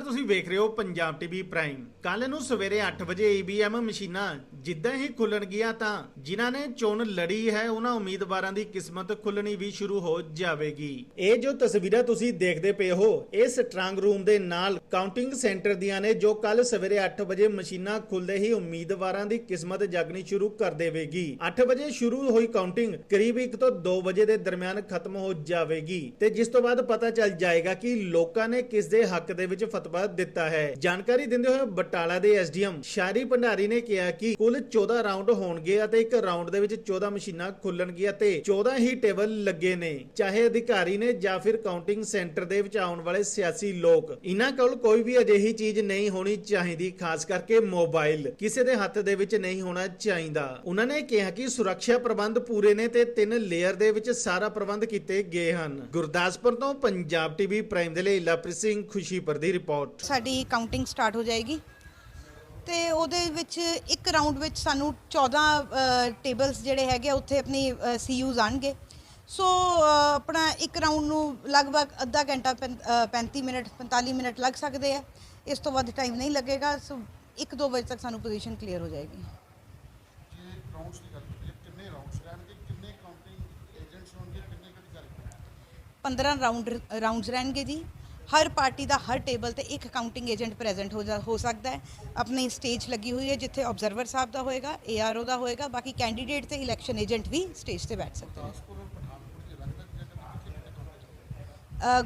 ਤੁਸੀਂ ਵੇਖ ਰਹੇ ਹੋ ਪੰਜਾਬ ਟੀਵੀ ਪ੍ਰਾਈਮ। ਕੱਲ ਨੂੰ ਸਵੇਰੇ 8 ਵਜੇ ਈਵੀਐਮ ਮਸ਼ੀਨਾਂ ਜਿੱਦਾਂ ਹੀ ਖੁੱਲਣਗੀਆਂ ਤਾਂ ਜਿਨ੍ਹਾਂ ਨੇ ਚੋਣ ਲੜੀ ਹੈ, ਉਹਨਾਂ ਉਮੀਦਵਾਰਾਂ ਦੀ ਕਿਸਮਤ ਖੁੱਲਣੀ ਵੀ ਸ਼ੁਰੂ ਹੋ ਜਾਵੇਗੀ। ਇਹ ਜੋ ਤਸਵੀਰਾਂ ਤੁਸੀਂ ਦੇਖਦੇ ਪਏ ਹੋ ਇਹ ਸਟਰੋਂਗ ਰੂਮ ਦੇ ਨਾਲ ਕਾਊਂਟਿੰਗ ਸੈਂਟਰ ਦੀਆਂ ਨੇ, ਜੋ ਕੱਲ ਸਵੇਰੇ 8 ਵਜੇ ਮਸ਼ੀਨਾਂ ਖੁੱਲਦੇ ਹੀ ਉਮੀਦਵਾਰਾਂ ਦੀ ਕਿਸਮਤ ਜਾਗਣੀ ਸ਼ੁਰੂ ਕਰ ਦੇਵੇਗੀ। 8 ਵਜੇ ਸ਼ੁਰੂ ਹੋਈ ਕਾਊਂਟਿੰਗ ਕਰੀਬ 1 ਤੋਂ 2 ਵਜੇ ਦੇ ਦਰਮਿਆਨ ਖਤਮ ਹੋ ਜਾਵੇਗੀ ਤੇ ਜਿਸ ਤੋਂ ਬਾਅਦ ਪਤਾ ਚੱਲ ਜਾਏਗਾ ਕਿ ਲੋਕਾਂ ਨੇ ਕਿਸ ਦੇ ਹੱਕ ਦੇ ਵਿੱਚ ਫਤਵਾ ਦਿੱਤਾ ਹੈ। ਜਾਣਕਾਰੀ ਦਿੰਦੇ ਹੋਏ ਬਟਾਲਾ ਦੇ ਐਸਡੀਐਮ ਸ਼ਾਰੀ ਭੰਡਾਰੀ ਨੇ ਕਿਹਾ ਕਿ ਕੁੱਲ 14 ਰਾਉਂਡ ਹੋਣਗੇ ਅਤੇ ਇੱਕ ਰਾਉਂਡ ਦੇ ਵਿੱਚ 14 ਮਸ਼ੀਨਾਂ ਖੁੱਲਣਗੀਆਂ ਤੇ 14 ਹੀ ਟੇਬਲ ਲੱਗੇ ਨੇ। ਚਾਹੇ ਅਧਿਕਾਰੀ ਨੇ ਜਾਂ ਫਿਰ ਕਾਊਂਟਿੰਗ ਸੈਂਟਰ ਦੇ ਵਿੱਚ ਆਉਣ ਵਾਲੇ ਸਿਆਸੀ ਲੋਕ, ਇਹਨਾਂ ਕੋਲ ਕੋਈ ਵੀ ਅਜਿਹੀ ਚੀਜ਼ ਨਹੀਂ ਹੋਣੀ ਚਾਹੀਦੀ, ਖਾਸ ਕਰਕੇ ਮੋਬਾਈਲ। ਕਿਸੇ ਦੇ ਹੱਥ ਦੇ ਵਿੱਚ ਨਹੀਂ ਹੋਣਾ ਚਾਹੀਦਾ। ਉਹਨਾਂ ਨੇ ਕਿਹਾ ਕਿ ਸੁਰੱਖਿਆ ਪ੍ਰਬੰਧ ਪੂਰੇ ਨੇ ਤੇ ਤਿੰਨ ਲੇਅਰ ਦੇ ਵਿੱਚ ਸਾਰਾ ਪ੍ਰਬੰਧ ਕੀਤੇ ਗਏ ਹਨ। ਗੁਰਦਾਸਪੁਰ ਤੋਂ ਪੰਜਾਬ ਟੀਵੀ ਪ੍ਰਾਈਮ ਦੇ ਲਈ ਲਵਪ੍ਰੀਤ ਸਿੰਘ ਖੁਸ਼ੀਪੁਰ ਦੀ ਰਿਪੋਰਟ। ਸਾਡੀ ਕਾਊਂਟਿੰਗ ਸਟਾਰਟ ਹੋ ਜਾਏਗੀ। ਤੇ ਉਹਦੇ ਵਿੱਚ ਇੱਕ ਰਾਉਂਡ ਵਿੱਚ ਸਾਨੂੰ 14 ਟੇਬਲਸ ਜਿਹੜੇ ਹੈਗੇ ਆ, ਉੱਥੇ ਆਪਣੀ ਸੀਯੂਜ਼ ਆਣਗੇ। ਸੋ ਆਪਣਾ ਇੱਕ ਰਾਉਂਡ ਨੂੰ ਲਗਭਗ ਅੱਧਾ ਘੰਟਾ ਪੈਂ- ਅ, 35 ਮਿੰਟ 45 ਮਿੰਟ ਲੱਗ ਸਕਦੇ ਆ। ਇਸ ਤੋਂ ਵੱਧ ਟਾਈਮ ਨਹੀਂ ਲੱਗੇਗਾ। ਸੋ 1-2 ਵਜੇ ਤੱਕ ਸਾਨੂੰ ਪੋਜੀਸ਼ਨ ਕਲੀਅਰ ਹੋ ਜਾਏਗੀ। ਜੇ ਰਾਉਂਡਸ ਦੀ ਗੱਲ ਕਰੀਏ ਕਿੰਨੇ ਰਾਉਂਡਸ ਰਹਿਣਗੇ ਕਿੰਨੇ ਕਾਊਂਟਿੰਗ ਏਜੰਟਸ ਹੋਣਗੇ ਕਿੰਨੇ ਕਦੀ 15 ਰਾਉਂਡ ਰਾਉਂਡਸ ਰਹਿਣਗੇ ਜੀ। ਹਰ ਪਾਰਟੀ ਦਾ ਹਰ ਟੇਬਲ ਤੇ ਇੱਕ ਕਾਊਂਟਿੰਗ ਏਜੰਟ ਪ੍ਰੈਜ਼ੈਂਟ ਹੋ ਜਾ ਹੋ ਸਕਦਾ ਹੈ। ਆਪਣੀ ਸਟੇਜ ਲੱਗੀ ਹੋਈ ਹੈ ਜਿੱਥੇ ਆਬਜ਼ਰਵਰ ਸਾਹਿਬ ਦਾ ਹੋਏਗਾ ਏਆਰਓ ਦਾ ਹੋਏਗਾ, ਬਾਕੀ ਕੈਂਡੀਡੇਟ ਤੇ ਇਲੈਕਸ਼ਨ ਏਜੰਟ ਵੀ ਸਟੇਜ ਤੇ ਬੈਠ ਸਕਦੇ ਨੇ।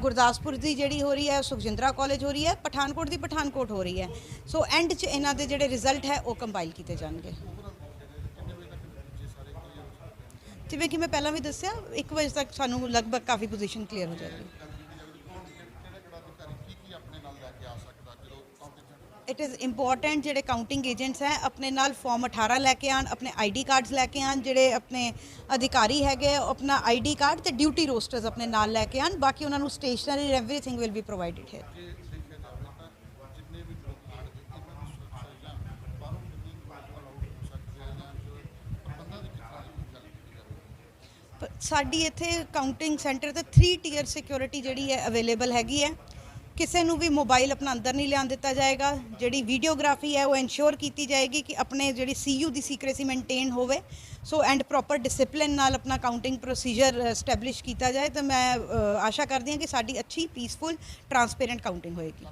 ਗੁਰਦਾਸਪੁਰ ਦੀ ਜਿਹੜੀ ਹੋ ਰਹੀ ਹੈ, ਸੁਖਜਿੰਦਰਾ ਕਾਲਜ ਹੋ ਰਹੀ ਹੈ, ਪਠਾਨਕੋਟ ਦੀ ਪਠਾਨਕੋਟ ਹੋ ਰਹੀ ਹੈ। ਸੋ ਐਂਡ 'ਚ ਇਹਨਾਂ ਦੇ ਜਿਹੜੇ ਰਿਜ਼ਲਟ ਹੈ, ਉਹ ਕੰਪਾਈਲ ਕੀਤੇ ਜਾਣਗੇ। ਜਿਵੇਂ ਕਿ ਮੈਂ ਪਹਿਲਾਂ ਵੀ ਦੱਸਿਆ 1 ਵਜੇ ਤੱਕ ਸਾਨੂੰ ਲਗਭਗ ਕਾਫੀ ਪੋਜੀਸ਼ਨ ਕਲੀਅਰ ਹੋ ਜਾਏਗੀ ਕਿਹੜਾ ਕਿਹੜਾ ਅਧਿਕਾਰੀ ਕੀ ਕੀ ਆਪਣੇ ਨਾਲ ਲੈ ਕੇ ਆ ਸਕਦਾ ਜਦੋਂ counting centre it is important ਜਿਹੜੇ ਕਾਊਂਟਿੰਗ ਏਜੰਟਸ ਹੈ, ਆਪਣੇ ਨਾਲ ਫਾਰਮ 18 ਲੈ ਕੇ ਆਣ ਆਪਣੇ ਆਈਡੀ ਕਾਰਡਸ ਲੈ ਕੇ ਆਣ ਜਿਹੜੇ ਆਪਣੇ ਅਧਿਕਾਰੀ ਹੈਗੇ ਆਪਣਾ ਆਈਡੀ ਕਾਰਡ ਤੇ ਡਿਊਟੀ ਰੋਸਟਰਸ ਆਪਣੇ ਨਾਲ ਲੈ ਕੇ ਆਣ ਬਾਕੀ ਉਹਨਾਂ ਨੂੰ stationery everything will be provided here ਸਾਡੀ ਇੱਥੇ ਕਾਊਂਟਿੰਗ ਸੈਂਟਰ ਤੇ 3 ਟੀਅਰ ਸਿਕਿਉਰਿਟੀ ਜਿਹੜੀ ਹੈ ਅਵੇਲੇਬਲ ਹੈਗੀ ਹੈ। ਕਿਸੇ ਨੂੰ ਵੀ ਮੋਬਾਈਲ ਆਪਣਾ ਅੰਦਰ ਨਹੀਂ ਲਿਆਉਣ ਦਿੱਤਾ ਜਾਏਗਾ। ਜਿਹੜੀ ਵੀਡੀਓਗ੍ਰਾਫੀ ਹੈ, ਉਹ ਇਨਸ਼ੋਰ ਕੀਤੀ ਜਾਏਗੀ ਕਿ ਆਪਣੇ ਜਿਹੜੀ ਸੀਯੂ ਦੀ ਸੀਕ੍ਰੇਸੀ ਮੇਨਟੇਨ ਹੋਵੇ। ਸੋ ਐਂਡ ਪ੍ਰੋਪਰ ਡਿਸਪਲਿਨ ਨਾਲ ਆਪਣਾ ਕਾਊਂਟਿੰਗ ਪ੍ਰੋਸੀਜਰ ਐਸਟੈਬਲਿਸ਼ ਕੀਤਾ ਜਾਏ, ਤਾਂ ਮੈਂ ਆਸ਼ਾ ਕਰਦੀ ਹਾਂ ਕਿ ਸਾਡੀ ਅੱਛੀ ਪੀਸਫੁਲ ਟਰਾਂਸਪੇਰੈਂਟ ਕਾਊਂਟਿੰਗ ਹੋਏਗੀ।